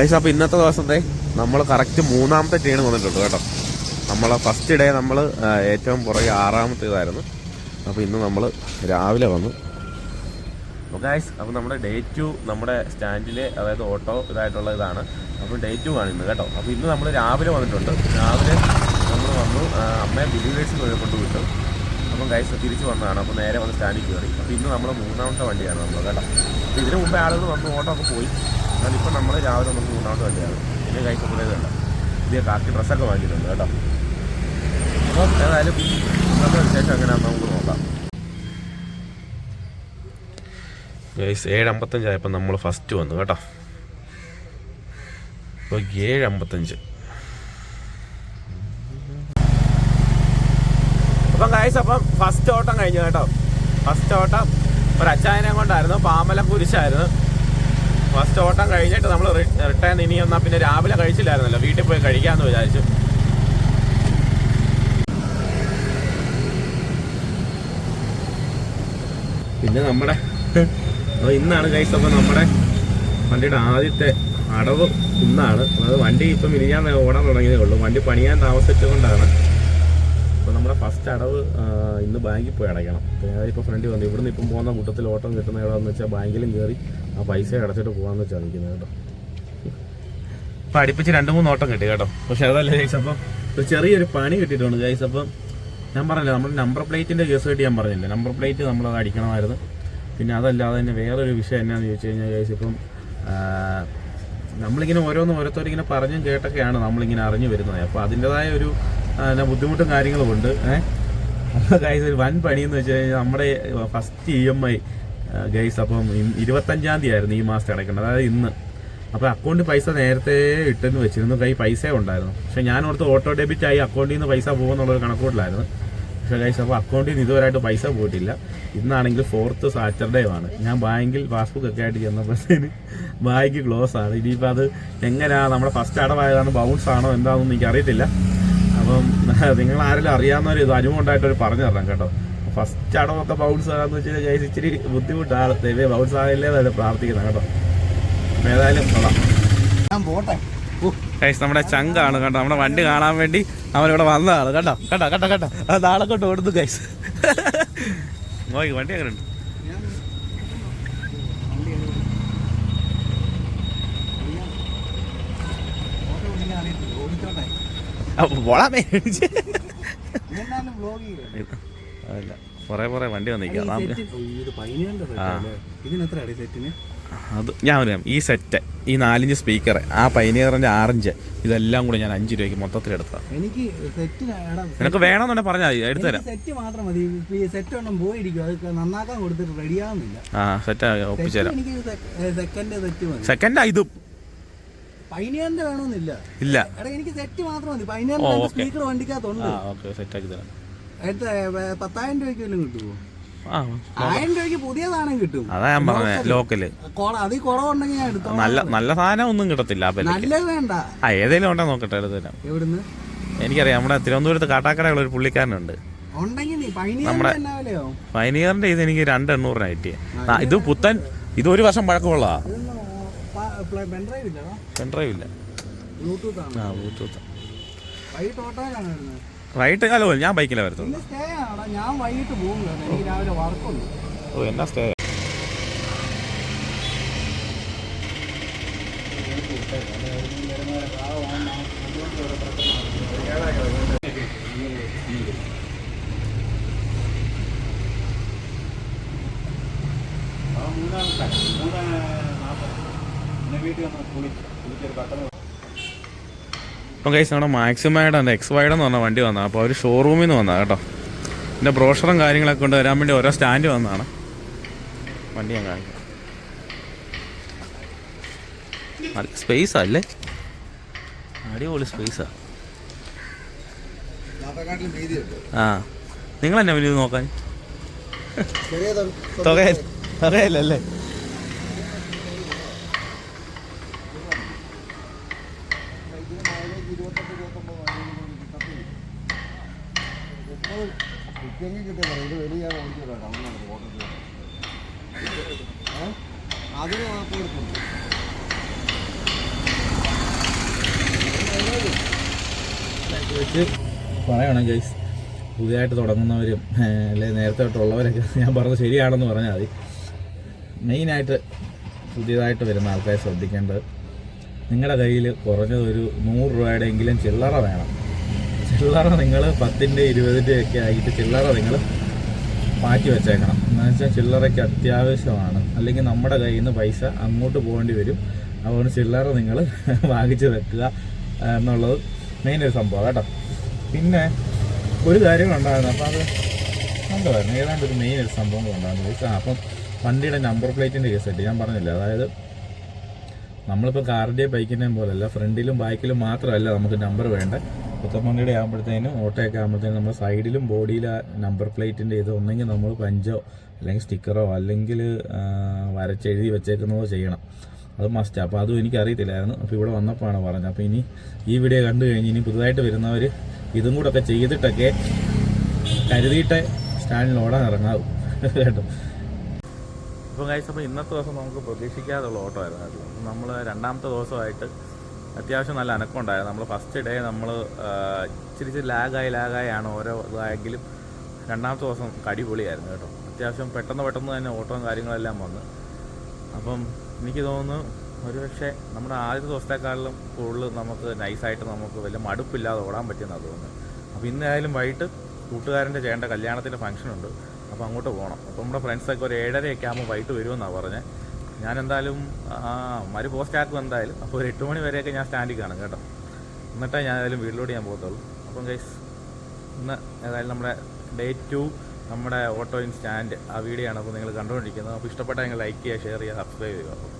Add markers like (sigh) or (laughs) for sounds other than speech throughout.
Guys അപ്പോൾ ഇന്നത്തെ ദിവസത്തെ നമ്മൾ കറക്റ്റ് മൂന്നാമത്തെ ട്രെയിൻ വന്നിട്ടുണ്ട് കേട്ടോ. നമ്മൾ ഫസ്റ്റ് ഡേ നമ്മൾ ഏറ്റവും പുറകെ ആറാമത്തേതായിരുന്നു. അപ്പോൾ ഇന്ന് നമ്മൾ രാവിലെ വന്നു. ഗൈസ് അപ്പോൾ നമ്മുടെ ഡേ ടു നമ്മുടെ സ്റ്റാൻഡിലെ അതായത് ഓട്ടോ ഇതായിട്ടുള്ള ഇതാണ്. അപ്പോൾ ഡേ ടു ആണ് ഇന്ന് കേട്ടോ. അപ്പോൾ ഇന്ന് നമ്മൾ രാവിലെ വന്നിട്ടുണ്ട്. രാവിലെ നമ്മൾ വന്നു അമ്മയെ ബിലീവേഴ്സിൽ കൊണ്ട് വിട്ടു അപ്പം ഗൈസ് തിരിച്ച് വന്നതാണ്. അപ്പോൾ നേരെ വന്ന് സ്റ്റാൻഡിൽ കയറി അപ്പോൾ ഇന്ന് നമ്മൾ മൂന്നാമത്തെ വണ്ടിയാണ് നമ്മൾ കേട്ടോ. അപ്പോൾ ഇതിന് മുമ്പേ ആളുകൾ വന്ന് ഓട്ടോ ഒക്കെ പോയി. എന്നാൽ ഇപ്പം നമ്മൾ രാവിലെ നമുക്ക് മൂന്നാമത്തെ വണ്ടിയാണ്. പിന്നെ കൈ അപ്പോൾ പുതിയ കാക്കി ഡ്രസ്സൊക്കെ വാങ്ങിയിട്ടുണ്ട് കേട്ടോ. അപ്പം ഏതായാലും ഇന്നത്തെ വിശേഷം എങ്ങനെയാണെന്ന് നമുക്ക് നോക്കാം. ഗൈസ് ഏഴ് അമ്പത്തഞ്ചായപ്പോൾ നമ്മൾ ഫസ്റ്റ് വന്നു കേട്ടോ. അപ്പോൾ ഏഴ് അമ്പത്തഞ്ച് അപ്പം ഗൈസ് അപ്പം ഫസ്റ്റ് ഓട്ടം കഴിഞ്ഞു കേട്ടോ. ഫസ്റ്റ് ഓട്ടം ഒരു അച്ചായനെ കൊണ്ടായിരുന്നു. പാമല കുരിശായിരുന്നു. ഫസ്റ്റ് ഓട്ടം കഴിഞ്ഞിട്ട് നമ്മൾ റിട്ടേൺ ഇനി എന്നാൽ പിന്നെ രാവിലെ കഴിച്ചില്ലായിരുന്നല്ലോ. വീട്ടിൽ പോയി കഴിക്കാമെന്ന് വിചാരിച്ചു. പിന്നെ നമ്മുടെ (laughs) ഇന്നാണ് കൈസ് അപ്പോൾ നമ്മുടെ വണ്ടിയുടെ ആദ്യത്തെ അടവ് ഇന്നാണ്. അതായത് വണ്ടി ഇപ്പം മിനിയാൻ ഓടാൻ തുടങ്ങിയതേ ഉള്ളൂ. വണ്ടി പണിയാൻ താമസിച്ചുകൊണ്ടാണ് അപ്പോൾ നമ്മുടെ ഫസ്റ്റ് അടവ് ഇന്ന് ബാങ്കിൽ പോയി അടയ്ക്കണം. ഇപ്പോൾ ഫ്രണ്ട് വന്നു. ഇവിടുന്ന് ഇപ്പം പോകുന്ന കൂട്ടത്തിൽ ഓട്ടം കിട്ടുന്ന എവിടെയെന്ന് വെച്ചാൽ ബാങ്കിലും കയറി ആ പൈസ അടച്ചിട്ട് പോകാമെന്ന് വെച്ചാൽ നിൽക്കുന്നത് കേട്ടോ. ഇപ്പം അടുപ്പിച്ച് രണ്ട് മൂന്ന് ഓട്ടം കിട്ടി കേട്ടോ. പക്ഷെ അതല്ല ഗൈസ് അപ്പം ഒരു ചെറിയൊരു പണി കിട്ടിയിട്ടുണ്ട് ഗൈസ്. അപ്പം ഞാൻ പറഞ്ഞില്ല നമ്മുടെ നമ്പർ പ്ലേറ്റിന്റെ കേസ് കിട്ടി ഞാൻ പറഞ്ഞില്ല നമ്പർ പ്ലേറ്റ് നമ്മളത് അടിക്കണമായിരുന്നു. പിന്നെ അതല്ലാതെ തന്നെ വേറൊരു വിഷയം എന്നാന്ന് ചോദിച്ചു കഴിഞ്ഞാൽ ഗൈസ് ഇപ്പം നമ്മളിങ്ങനെ ഓരോന്നും ഓരോരുത്തരിങ്ങനെ പറഞ്ഞും കേട്ടൊക്കെയാണ് നമ്മളിങ്ങനെ അറിഞ്ഞു വരുന്നത്. അപ്പോൾ അതിന്റെതായ ഒരു ആ, എന്നാ ബുദ്ധിമുട്ടും കാര്യങ്ങളും ഉണ്ട്. ഗൈസ് ഒരു വൻ പണിയെന്ന് വെച്ച് കഴിഞ്ഞാൽ നമ്മുടെ first E M I guys അപ്പം ഇരുപത്തഞ്ചാം തീയതി ആയിരുന്നു ഈ മാസത്തെ അടയ്ക്കേണ്ടത്. അതായത് ഇന്ന്. അപ്പോൾ അക്കൗണ്ടിൽ പൈസ നേരത്തെ ഇട്ടെന്ന് വെച്ചിരുന്നു. കൈ പൈസ ഉണ്ടായിരുന്നു. പക്ഷെ ഞാൻ ഓർത്ത് ഓട്ടോ ഡെബിറ്റ് ആയി അക്കൗണ്ടിൽ നിന്ന് പൈസ പോകുമെന്നുള്ളൊരു കണക്കൂട്ടിലായിരുന്നു. പക്ഷെ ഗൈസ് അപ്പോൾ അക്കൗണ്ടിൽ നിന്ന് ഇതുവരെയായിട്ട് പൈസ പോയിട്ടില്ല. ഇന്നാണെങ്കിൽ ഫോർത്ത് സാറ്റർഡേ ആണ് ഞാൻ ബാങ്കിൽ പാസ്ബുക്ക് ഒക്കെ ആയിട്ട് ചെന്നപ്പോഴത്തേന് ബാങ്ക് ക്ലോസ് ആണ്. ഇനിയിപ്പോൾ അത് എങ്ങനെയാ നമ്മുടെ ഫസ്റ്റ് അടവായതാണ് ബൗൺസ് ആണോ എന്താണെന്നൊന്നും എനിക്ക് അറിയത്തില്ല അപ്പം (laughs) നിങ്ങൾ ആരെങ്കിലും അറിയാവുന്നവർ ഇത് അനുഭവമുണ്ടായിട്ടൊരു പറഞ്ഞു തരണം കേട്ടോ. ഫസ്റ്റ് അടവൊക്കെ ബൗൺസ് ആകാന്ന് വെച്ച് കഴിഞ്ഞാൽ ഇച്ചിരി ബുദ്ധിമുട്ടാണ്. ദൈവം ബൗൺസ് ആകില്ലേ എന്നാണ് പ്രാർത്ഥിക്കുന്നത് കേട്ടോ. അപ്പം ഏതായാലും കൊള്ളാം. പോട്ടെ. ഗൈസ് നമ്മുടെ ചങ്കാണ് കേട്ടോ. നമ്മുടെ വണ്ടി കാണാൻ വേണ്ടി അവനിവിടെ വന്നതാണ് കേട്ടോ. കേട്ടോ കേട്ടോ കേട്ടോ. നാളെ കൊണ്ട് ഓടുന്നു ഗൈസ് (laughs) നോക്കി വണ്ടി അങ്ങനെ ഉണ്ട് ഓട്ടോ ഓടിക്കാൻ അറിയത്തില്ല ഓടിച്ചോട്ടെ ചെയ്യും. അല്ല? കുറെ കുറെ വണ്ടി സെറ്റിന് അത് ഞാൻ പറയാം ഈ സെറ്റ് ഈ നാലിഞ്ച് സ്പീക്കർ ആ പൈനിയറിന്റെ ആറഞ്ച് ഇതെല്ലാം കൂടി ഞാൻ അഞ്ച് രൂപയ്ക്ക് മൊത്തത്തിൽ എടുത്തതാണ് എനിക്ക് സെറ്റ് നിനക്ക് വേണമെന്നുണ്ടെ പറഞ്ഞാൽ മതി എടുത്തു തരാം. സെറ്റ് മാത്രം മതി. സെറ്റ് ഒന്നും പോയിരിക്കും അത് നന്നാക്കാൻ കൊടുത്തിട്ട് റെഡിയാവുന്നില്ല ആ സെറ്റ് ഒപ്പിച്ചു സെറ്റ് തരാം. എനിക്ക് സെക്കൻഡ് സെറ്റ് സെക്കൻഡാ ഇതും. പൈനിയറിന്റെ വേണമെന്നില്ല. ഇല്ല. എടാ എനിക്ക് സെറ്റ് മാത്രം മതി. പൈനിയറിന്റെ. സ്പീക്കർ വണ്ടിക്കകത്തുണ്ട്. ആ ഓക്കെ സെറ്റാക്കി തരാം. അടുത്ത പത്തായിരം രൂപയ്ക്ക് വല്ലതും കിട്ടുമോ ആയിരം രൂപയ്ക്ക് പുതിയ സാധനം കിട്ടും. അതാ ഞാൻ പറഞ്ഞത് ലോക്കൽ. അതിൽ കുറവുണ്ടെങ്കിൽ ഞാൻ എടുത്തോ നല്ല നല്ല സാധനം ഒന്നും കിട്ടത്തില്ല നല്ലത് വേണ്ട. ആ ഏതെങ്കിലും ഉണ്ടോ നോക്കട്ടെ എടുത്ത് തരാം. എവിടുന്ന്? എനിക്കറിയാം നമ്മുടെ തിരുവനന്തപുരത്ത് കാട്ടാക്കടയുള്ള ഒരു പുള്ളിക്കാരനുണ്ട്. നമ്മുടെ- പൈനിയറിന്റെ ഇത് എനിക്ക് രണ്ട് എണ്ണൂറിന് കിട്ടിയ ഇത് പുത്തൻ ഇത് ഒരു വർഷം പഴക്കമുള്ളതാ. പെൻഡ്രൈവ് ഇല്ല. ആ ബ്ലൂടൂത്ത് വൈകിട്ട് വൈകിട്ട് കാലമോ ഞാൻ ബൈക്കിലാണ് വരുന്നത് ഞാൻ വൈകിട്ട് പോകും എനിക്ക് രാവിലെ വർക്കുണ്ട് ഓ എന്നാ സ്റ്റേ അപ്പം കൈസ് നമ്മുടെ മാക്സിമയുടെ എന്റെ എക്സ് വൈഡ് എന്ന് പറഞ്ഞ വണ്ടി വന്നതാണ് അപ്പോൾ അവർ ഷോറൂമിൽ നിന്ന് വന്നതാണ് കേട്ടോ. എന്റെ ബ്രോഷറും കാര്യങ്ങളൊക്കെ കൊണ്ട് വരാൻ വേണ്ടി ഓരോ സ്റ്റാൻഡ് വന്നതാണ്. വണ്ടി ഞാൻ കാണിക്കാം. നല്ല സ്പേസാ അല്ലേ? അടിപൊളി സ്പേസാ ആ. വെച്ച് പറയണം ഗൈസ് പുതിയതായിട്ട് തുടങ്ങുന്നവരും അല്ലെങ്കിൽ നേരത്തെ തൊട്ടുള്ളവരൊക്കെ ഞാൻ പറഞ്ഞത് ശരിയാണെന്ന് പറഞ്ഞാൽ മതി. മെയിനായിട്ട് പുതിയതായിട്ട് വരുന്ന ആൾക്കാരെ ശ്രദ്ധിക്കേണ്ടത് നിങ്ങളുടെ കയ്യിൽ കുറഞ്ഞതൊരു നൂറ് രൂപയുടെയെങ്കിലും ചില്ലറ വേണം. ചില്ലറ നിങ്ങൾ പത്തിന്റെ ഇരുപതിന്റെ ഒക്കെ ആയിട്ട് ചില്ലറ നിങ്ങൾ മാറ്റി വെച്ചേക്കണം. എന്ന് വെച്ചാൽ ചില്ലറയ്ക്ക് അത്യാവശ്യമാണ്. അല്ലെങ്കിൽ നമ്മുടെ കയ്യിൽ നിന്ന് പൈസ അങ്ങോട്ട് പോകേണ്ടി വരും. അതുകൊണ്ട് ചില്ലറ നിങ്ങൾ (laughs) വാങ്ങിച്ച് വെക്കുക എന്നുള്ളത് മെയിൻ ഒരു സംഭവം. കേട്ടോ. പിന്നെ ഒരു കാര്യം ഉണ്ടായിരുന്നു അപ്പോൾ അത് കണ്ടുമായിരുന്നു ഏതാണ്ട് ഒരു മെയിൻ ഒരു സംഭവം ഉണ്ടായിരുന്നു ചോദിച്ചാൽ അപ്പം വണ്ടിയുടെ നമ്പർ പ്ലേറ്റിന്റെ കേസായിട്ട് ഞാൻ പറഞ്ഞില്ല? അതായത് നമ്മളിപ്പോൾ കാറിന്റെയും ബൈക്കിന്റെയും പോലെയല്ല ഫ്രണ്ടിലും ബാക്കിലും മാത്രമല്ല നമുക്ക് നമ്പർ വേണ്ട. പുത്തമ്പണ്ടിയുടെ ആകുമ്പോഴത്തേനും ഓട്ടോയൊക്കെ ആകുമ്പോഴത്തേനും നമ്മൾ സൈഡിലും ബോഡിയിലെ നമ്പർ പ്ലേറ്റിന്റെ ഇത് ഒന്നെങ്കിൽ നമ്മൾ പഞ്ചോ അല്ലെങ്കിൽ സ്റ്റിക്കറോ അല്ലെങ്കിൽ വരച്ചെഴുതി വെച്ചേക്കുന്നതോ ചെയ്യണം. അത് മസ്റ്റ് അപ്പോൾ അതും എനിക്കറിയത്തില്ലായിരുന്നു. അപ്പോൾ ഇവിടെ വന്നപ്പോഴാണ് പറഞ്ഞത്. അപ്പോൾ ഇനി ഈ വീഡിയോ കണ്ടു കഴിഞ്ഞ് ഇനി പുതുതായിട്ട് വരുന്നവർ ഇതും കൂടെ ഒക്കെ ചെയ്തിട്ടൊക്കെ കരുതിയിട്ട് സ്റ്റാൻഡിൽ ഓടാൻ ഇറങ്ങാവും. കേട്ടോ? ഇപ്പം കഴിച്ചപ്പോൾ ഇന്നത്തെ ദിവസം നമുക്ക് പ്രതീക്ഷിക്കാതുള്ള ഓട്ടോ ആയിരുന്നു നമ്മൾ രണ്ടാമത്തെ ദിവസമായിട്ട് അത്യാവശ്യം നല്ല അനക്കമുണ്ടായിരുന്നു. നമ്മൾ ഫസ്റ്റ് ഡേ നമ്മൾ ഇച്ചിരി ഇച്ചിരി ലാഗായി ലാഗായാണ് ഓരോ ഇതായെങ്കിലും രണ്ടാമത്തെ ദിവസം കടിപൊളിയായിരുന്നു കേട്ടോ. അത്യാവശ്യം പെട്ടെന്ന് പെട്ടെന്ന് തന്നെ ഓട്ടവും കാര്യങ്ങളെല്ലാം വന്ന്. അപ്പം എനിക്ക് തോന്നുന്നു ഒരുപക്ഷെ നമ്മുടെ ആദ്യത്തെ ദിവസത്തെക്കാളിലും കൂടുതൽ നമുക്ക് നൈസായിട്ട് നമുക്ക് വലിയ മടുപ്പില്ലാതെ ഓടാൻ പറ്റിയെന്നാണ് തോന്നുന്നു അപ്പോൾ ഇന്നായാലും വൈകിട്ട് കൂട്ടുകാരന്റെ ചെയ്യേണ്ട കല്യാണത്തിന്റെ ഫംഗ്ഷൻ ഉണ്ട്. അപ്പോൾ അങ്ങോട്ട് പോകണം അപ്പോൾ നമ്മുടെ ഫ്രണ്ട്സൊക്കെ ഒരു ഏഴരയൊക്കെ ആകുമ്പോൾ വൈകിട്ട് വരുമെന്നാണ് പറഞ്ഞത് ഞാൻ എന്തായാലും മരു പോസ്റ്റ് ആക്കും എന്തായാലും. അപ്പോൾ ഒരു എട്ട് മണി വരെയൊക്കെ ഞാൻ സ്റ്റാൻഡിൽ കാണും കേട്ടോ. എന്നിട്ടേ ഞാൻ ഏതായാലും വീട്ടിലോട്ട് ഞാൻ പോകത്തുള്ളൂ. അപ്പം ഗൈസ് ഇന്ന് ഏതായാലും നമ്മുടെ ഡേ ടു നമ്മുടെ ഓട്ടോ ഇൻ സ്റ്റാൻഡ് ആ വീഡിയോ ആണ് അപ്പോൾ നിങ്ങൾ കണ്ടുകൊണ്ടിരിക്കുന്നത്. അപ്പോൾ ഇഷ്ടപ്പെട്ട നിങ്ങൾ ലൈക്ക് ചെയ്യുക ഷെയർ ചെയ്യുക സബ്സ്ക്രൈബ് ചെയ്യുക. അപ്പോൾ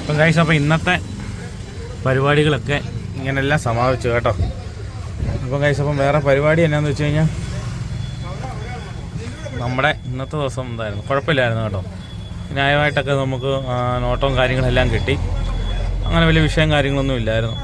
അപ്പം ഗൈസ് അപ്പോൾ ഇന്നത്തെ പരിപാടികളൊക്കെ ഇങ്ങനെല്ലാം സമാപിച്ചു കേട്ടോ. അപ്പം കഴിച്ച അപ്പം വേറെ പരിപാടി എന്നാന്ന് വെച്ച് കഴിഞ്ഞാൽ നമ്മുടെ ഇന്നത്തെ ദിവസം എന്തായിരുന്നു? കുഴപ്പമില്ലായിരുന്നു കേട്ടോ. ന്യായമായിട്ടൊക്കെ നമുക്ക് നോട്ടവും കാര്യങ്ങളെല്ലാം കിട്ടി. അങ്ങനെ വലിയ വിഷയം കാര്യങ്ങളൊന്നും ഇല്ലായിരുന്നു.